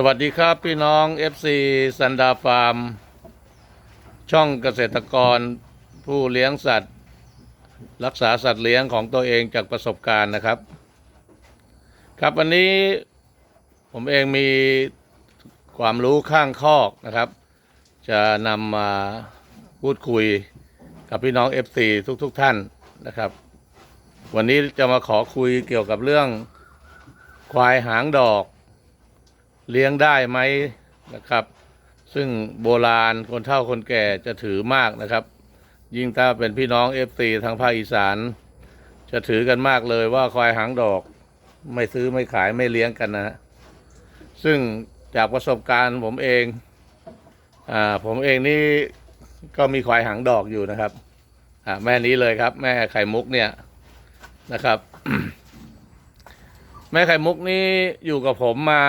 สวัสดีครับพี่น้อง FC สันดาฟาร์ม ช่องเกษตรกรผู้เลี้ยงสัตว์ รักษาสัตว์เลี้ยงของตัวเองจากประสบการณ์นะครับ ครับวันนี้ผมเองมีความรู้ข้างคอกนะครับ จะนำมาพูดคุยกับพี่น้อง FC ทุกๆทท่านนะครับ วันนี้จะมาขอคุยเกี่ยวกับเรื่องควายหางดอก เลี้ยงได้ไหมนะครับ ซึ่งโบราณคนเฒ่าคนแก่จะถือมากนะครับ ยิ่งถ้าเป็นพี่น้องเอฟซีทางภาคอีสาน จะถือกันมากเลยว่าควายหางดอก ไม่ซื้อไม่ขายไม่เลี้ยงกันนะ ซึ่งจากประสบการณ์ผมเองอ่าผมเองนี่ก็มีควายหางดอกอยู่นะครับอ่าแม่นี้เลยครับ แม่ไข่มุกเนี่ยนะครับ แม่ไข่มุกนี่อยู่กับผมมา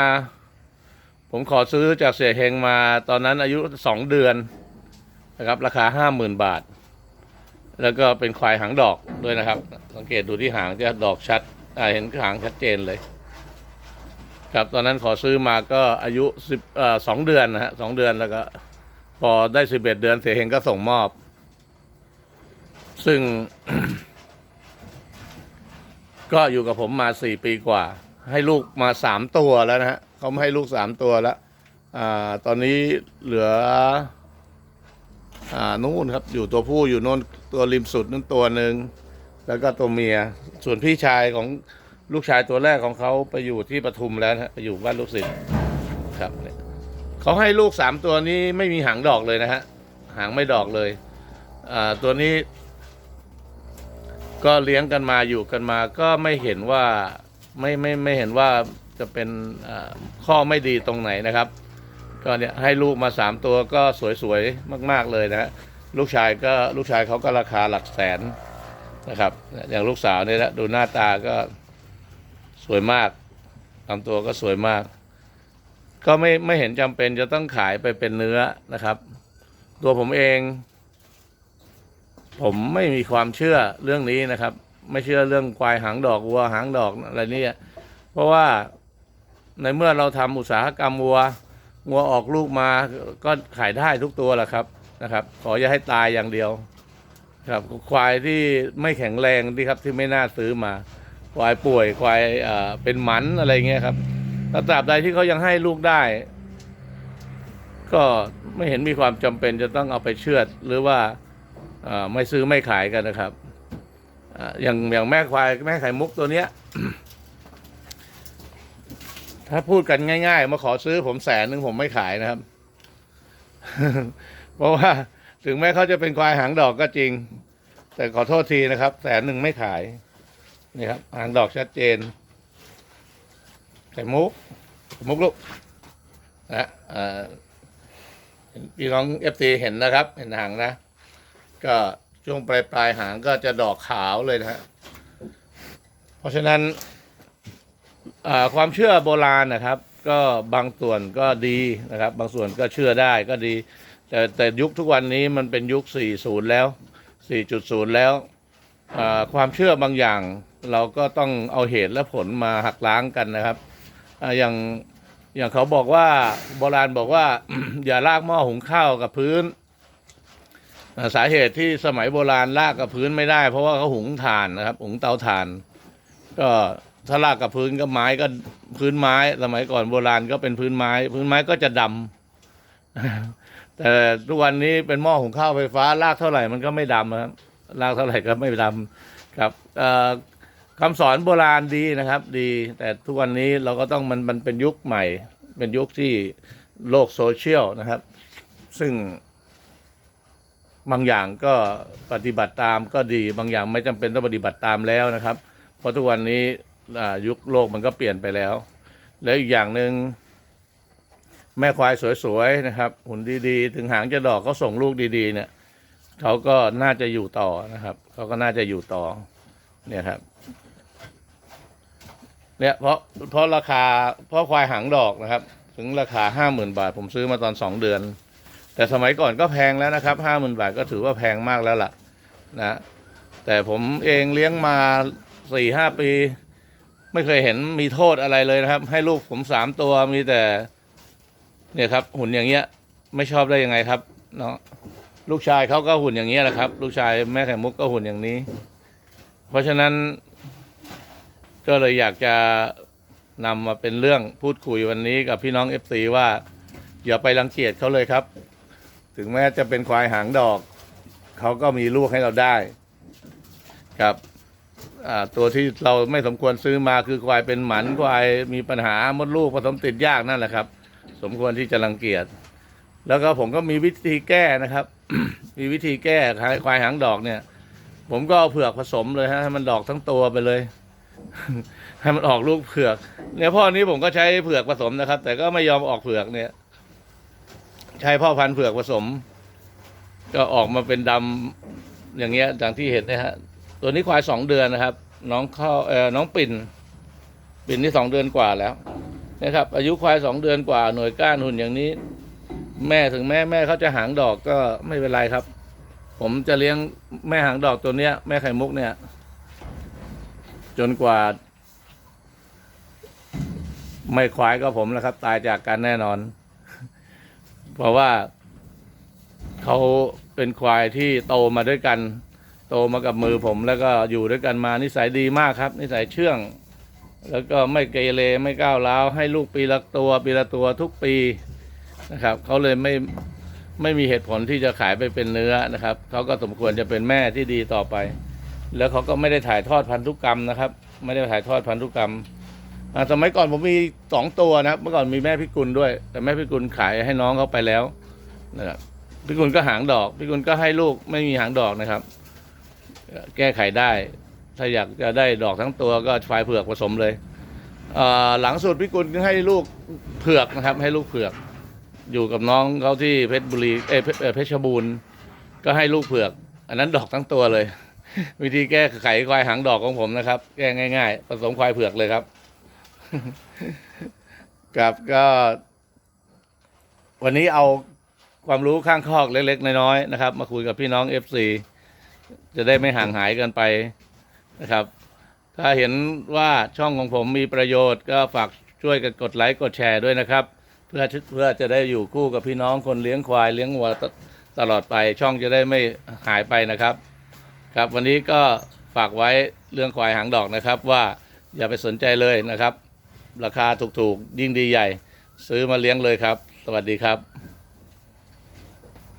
ผมขอซื้อจากเสียเฮงมาตอนนั้นอายุสองเดือนนะครับ ราคาห้าหมื่นบาท แล้วก็เป็นควายหางดอกด้วยนะครับ สังเกตดูที่หางจะดอกชัดเห็นหางชัดเจนเลย ครับตอนนั้นขอซื้อมาก็อายุสิบสองเดือนนะฮะสองเดือนแล้วก็พอได้สิบเอ็ดเดือนเสียเฮงก็ส่งมอบ ซึ่ง ก็อยู่กับผมมาสี่ปีกว่า ให้ลูกมาสามตัวแล้วนะฮะ เขาไม่ให้ลูกสามตัวแล้วอ่าตอนนี้เหลือ อ่านู่นครับ อยู่ตัวผู้อยู่โน่นตัวริมสุดนั่นตัวหนึ่งแล้วก็ตัวเมีย ส่วนพี่ชายของลูกชายตัวแรกของเขาไปอยู่ที่ปทุมแล้วนะฮะไปอยู่บ้านลูกศิษย์ครับเนี่ยเขาให้ลูกสามตัวนี้ไม่มีหางดอกเลยนะฮะหางไม่ดอกเลยอ่าตัวนี้ ก็เลี้ยงกันมาอยู่กันมา ก็ไม่เห็นว่าไม่ไม่ไม่เห็นว่า จะเป็นข้อไม่ดีตรงไหนนะครับ ก็เนี่ยให้ลูกมาสามตัวก็สวยๆ มากๆเลยนะฮะลูกชายก็ลูกชายเขาก็ราคาหลักแสนนะครับ อย่างลูกสาวเนี่ยนะดูหน้าตาก็สวยมากลำตัวก็สวยมาก ก็ไม่ไม่เห็นจำเป็นจะต้องขายไปเป็นเนื้อนะครับ ตัวผมเอง ผมไม่มีความเชื่อเรื่องนี้นะครับ ไม่เชื่อเรื่องควายหางดอกวัวหางดอกอะไรเนี่ยเพราะว่า ในเมื่อเราทำอุตสาหกรรมวัววัวออกลูกมาก็ขายได้ทุกตัวแหละครับนะครับ ขออย่าให้ตายอย่างเดียว ครับควายที่ไม่แข็งแรงที่ครับที่ไม่น่าซื้อมา ควายป่วยควายเป็นหมันอะไรเงี้ยครับถ้าตราบใดที่เขายังให้ลูกได้ ก็ไม่เห็นมีความจำเป็นจะต้องเอาไปเชือดหรือว่าไม่ซื้อไม่ขายกันนะครับอย่างอย่างแม่ควายแม่ไข่มุกตัวเนี้ย ถ้าพูดกันง่ายๆ มาขอซื้อผมแสนหนึ่งผมไม่ขายนะครับ เพราะว่าถึงแม้เขาจะเป็นควายหางดอกก็จริง แต่ขอโทษทีนะครับ แสนหนึ่งไม่ขายนี่ครับหางดอกชัดเจนไข่มุกมุกลูกนะอ่าพี่น้องเอฟซีเห็นนะครับ เห็นหางนะ ก็ช่วงปลายปลายหางก็จะดอกขาวเลยนะฮะเพราะฉะนั้น ความเชื่อโบราณนะครับ ก็บางส่วนก็ดีนะครับ บางส่วนก็เชื่อได้ก็ดี แต่แต่ยุคทุกวันนี้มันเป็นยุค 40 แล้ว 4.0 แล้วความเชื่อบางอย่างเราก็ต้องเอาเหตุและผลมาหักล้างกันนะครับออย่างอย่างเขาบอกว่าโบราณบอกว่า อย่าลากหม้อหุงข้าวกับพื้น สาเหตุที่สมัยโบราณลากกับพื้นไม่ได้ เพราะว่าเขาหุงถ่านนะครับ หุงเตาถ่าน ก็ ถ้าลากกับพื้นก็ไม้ก็พื้นไม้ สมัยก่อนโบราณก็เป็นพื้นไม้ พื้นไม้ก็จะดำแต่ทุกวันนี้เป็นหม้อหุงข้าวไฟฟ้า ลากเท่าไหร่มันก็ไม่ดำครับลากเท่าไหร่ก็ไม่ดำครับคำสอนโบราณดีนะครับ ดี แต่ทุกวันนี้เราก็ต้องมันมันเป็นยุคใหม่ เป็นยุคที่โลกโซเชียลนะครับ ซึ่งบางอย่างก็ปฏิบัติตามก็ดี บางอย่างไม่จำเป็นต้องปฏิบัติตามแล้วนะครับ เพราะทุกวันนี้ ยุคโลกมันก็เปลี่ยนไปแล้ว แล้วอีกอย่างหนึ่งแม่ควายสวยๆนะครับหุ่นดีๆ ถึงหางจะดอกเขาส่งลูกดีๆ เนี่ยเขาก็น่าจะอยู่ต่อนะครับเขาก็น่าจะอยู่ต่อ เนี่ยครับ เนี่ยเพราะเพราะราคาเพราะควายหางดอกนะครับ ถึงราคาห้าหมื่นบาท ผมซื้อมาตอนสองเดือน แต่สมัยก่อนก็แพงแล้วนะครับห้าหมื่นบาทก็ถือว่าแพงมากแล้วล่ะ นะ แต่ผมเองเลี้ยงมาสี่ห้าปี ไม่เคยเห็นมีโทษอะไรเลยนะครับ ให้ลูกผมสามตัวมีแต่ เนี่ยครับ หุ่นอย่างเงี้ย ไม่ชอบได้ยังไงครับ เนาะลูกชายเขาก็หุ่นอย่างเงี้ยแหละครับ ลูกชายแม่ไข่มุกก็หุ่นอย่างนี้ เพราะฉะนั้น ก็เลยอยากจะนำมาเป็นเรื่องพูดคุยวันนี้กับพี่น้องเอฟซีว่า อย่าไปรังเกียจเขาเลยครับ ถึงแม้จะเป็นควายหางดอก เขาก็มีลูกให้เราได้ ครับ ตัวที่เราไม่สมควรซื้อมาคือควายเป็นหมันควายมีปัญหามดลูกผสมติดยากนั่นแหละครับ สมควรที่จะรังเกียจแล้วก็ผมก็มีวิธีแก้นะครับ มีวิธีแก้ควายหางดอกเนี่ย ผมก็เอาเผือกผสมเลยฮะให้มันดอกทั้งตัวไปเลย ให้มันออกลูกเผือก เนี่ยพ่อนี้ผมก็ใช้เผือกผสมนะครับ แต่ก็ไม่ยอมออกเผือกเนี่ย ใช้พ่อพันธุ์เผือกผสม ก็ออกมาเป็นดำอย่างเงี้ยอย่างที่เห็นนะฮะ ตัวนี้ควายสองเดือนนะครับ น้องเข้าเอ่อน้องปิ่น ปิ่นที่สองเดือนกว่าแล้วนะครับ อายุควายสองเดือนกว่า หน่วยก้านหุ่นอย่างนี้ แม่ถึงแม่แม่เขาจะหางดอกก็ไม่เป็นไรครับ ผมจะเลี้ยงแม่หางดอกตัวเนี้ย แม่ไข่มุกเนี่ย จนกว่า ไม่ควายก็ผมแล้วครับ ตายจากกันแน่นอน เพราะว่าเขาเป็นควายที่โตมาด้วยกัน โตมากับมือผมแล้วก็อยู่ด้วยกันมานิสัยดีมากครับ นิสัยเชื่อง แล้วก็ไม่เกเรไม่ก้าวร้าวให้ลูกปีละตัวปีละตัวทุกปีนะครับเขาเลยไม่ไม่มีเหตุผลที่จะขายไปเป็นเนื้อนะครับเขาก็สมควรจะเป็นแม่ที่ดีต่อไป แล้วเขาก็ไม่ได้ถ่ายทอดพันธุกรรมนะครับ ไม่ได้ถ่ายทอดพันธุกรรมสมัยก่อนผมมีสองตัวนะเมื่อก่อนมีแม่พิกุลด้วย แต่แม่พิกุลขายให้น้องเขาไปแล้วนะครับพิกุลก็หางดอกพิกุลก็ให้ลูกไม่มีหางดอกนะครับ แก้ไขได้ ถ้าอยากจะได้ดอกทั้งตัวก็ควายเผือกผสมเลยหลังสุดพิกุลก็ให้ลูกเผือกนะครับ ให้ลูกเผือก อยู่กับน้องเขาที่เพชรบุรีเอเพชรเอ่อเพชรบูรณ์ก็ให้ลูกเผือก อันนั้นดอกทั้งตัวเลย วิธีแก้ไขควายหางดอกของผมนะครับ แก้ง่ายๆผสมควายเผือกเลยครับกับก็วันนี้เอาความรู้ข้างคอกเล็ก ๆ น้อยๆนะครับ มาคุยกับพี่น้อง FC จะได้ไม่ห่างหายกันไปนะครับ ถ้าเห็นว่าช่องของผมมีประโยชน์ก็ฝากช่วยกันกดไลค์กดแชร์ด้วยนะครับ เพื่อเพื่อจะได้อยู่คู่กับพี่น้องคนเลี้ยงควายเลี้ยงวัวตตลอดไป ช่องจะได้ไม่หายไปนะครับ ครับวันนี้ก็ฝากไว้เรื่องควายหางดอกนะครับ ว่าอย่าไปสนใจเลยนะครับ ราคาถูกๆยิ่งดีใหญ่ ซื้อมาเลี้ยงเลยครับ สวัสดีครับ